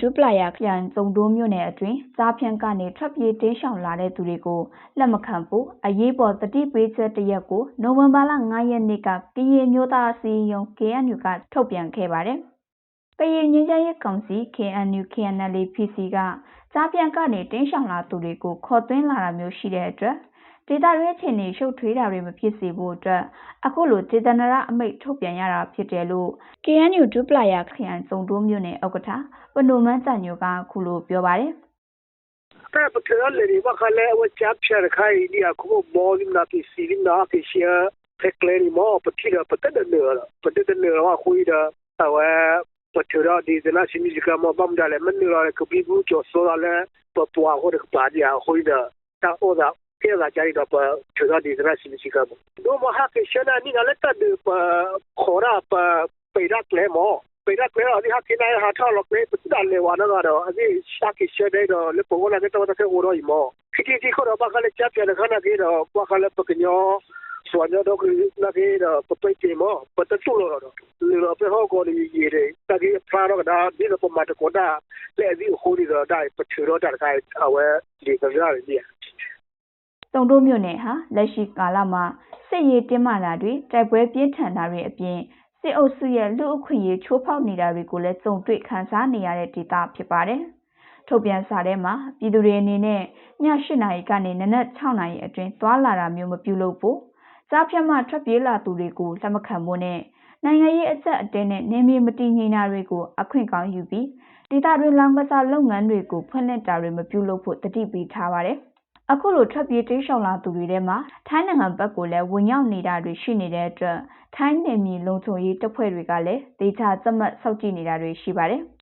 ဒူပလာယာခရိုင်စုံတိုးမြို့နယ်အတွင်းစားဖြန့်ကနေ ထွက်ပြေးတင်းရှောင်လာတဲ့သူတွေကို လက်မခံဖို့ အရေးပေါ်တတိပေးချက်တရက်ကို နိုဝင်ဘာလ9ရက်နေ့က ကရင်မျိုးသားအစည်းအရုံး KNU က ထုတ်ပြန်ခဲ့ပါတယ်။ကရင်ငင်းချမ်းရေးကောင်စီ KNU KNL PC ကစားဖြန့်ကနေတင်းရှောင်လာသူတွေကို ခေါ်သွင်းလာတာမျိုး ရှိတဲ့အတွက် ဒေသရင်းအခြေအနေရှုပ်ထွေးတာတွေမဖြစ်စေဖို့အတွက်အခုလိုဒေသနာရအမိန့်ထုတ်ပြန်ရတာဖြစ်တယ်လို့ KNU ဒူပလာယာခရိုင်စုံတိုးမြို့နယ်ဥက္ကဋ္ဌပနိုမန်းကြညိုကအခုလိုပြောပါတယ်တပ်ပကရလေဝခလဲဝချပ်ချရခိုင်ဒီအခုမောလင်းနာပီစီလင်းနာပီရှာဖက်ကလေမောပတိရပတဒနေရပတဒနေရဝခွေဒါအဝပထရဒီဒနာရှိမီကမဘမ်ဒါလေမနီရကပီဘူးကျော်စောလာလေပပွားဟိုဒကပါဒီအခွေဒါတာအိုဒါ ရှာကိရှဲတဲ့တော့လေပေါ်လာတဲ့တော့တဲ့ဟိုတော့မောခိတိတိခေါ်တော့ဘာကလေးချက်ပြတဲ့ခဏကြီးတော့ဘာကလေးပကညောစွာညတော့ကနာကြီးတော့ပပိတေမောပတတူလို့တော့လေတော့ပဲဟောကိုဒီရေတဲ့တကြီးဖာတော့ဒါဒီတော့ပမာတကောဒါလေဒီဟိုဒီတော့ဒါပချူတော့တာခိုင်အဝဲဒီကကြရ တယ်တုံတိုးမြို့နယ်ဟာလက်ရှိကာလမှာစစ်ရေးတင်းမာတာတွေတိုက်ပွဲပြင်းထန်တာတွေအပြင်စစ်အုပ်စုရဲ့လူအခွင့်အရေးချိုးဖောက်နေတာတွေကိုလည်းကြုံတွေ့ခံစားနေရတဲ့ဒေသဖြစ်ပါတယ်။ထုတ်ပြန်စာထဲမှာပြည်သူတွေအနေနဲ့ည8နာရီကနေနနက်6နာရီအတွင်းသွာလာတာမျိုးမပြုလုပ်ဖို့ကြားဖြတ်မှထွက်ပြေးလာသူတွေကိုလက်မခံဖို့နဲ့နိုင်ငံရေးအဆက်အတဲနဲ့နေမြေမတည်ငြိမ်တာတွေကိုအခွင့်ကောင်းယူပြီးဒေသတွင်းလောင်ကစားလုပ်ငန်းတွေကိုဖွင့်လှစ်တာတွေမပြုလုပ်ဖို့တတိပေးထားပါတယ်။ အခုလိုထွက်ပြေးတိတ်ရှောင်လာသူတွေထဲမှာထိုင်းနိုင်ငံဘက်ကိုလည်းဝင်ရောက်နေတာတွေရှိနေတဲ့အတွက်ထိုင်းနယ်မြေလုံခြုံရေးတပ်ဖွဲ့တွေကလည်းဒေသသတ်မှတ်စောင့်ကြည့်နေတာတွေရှိပါတယ်။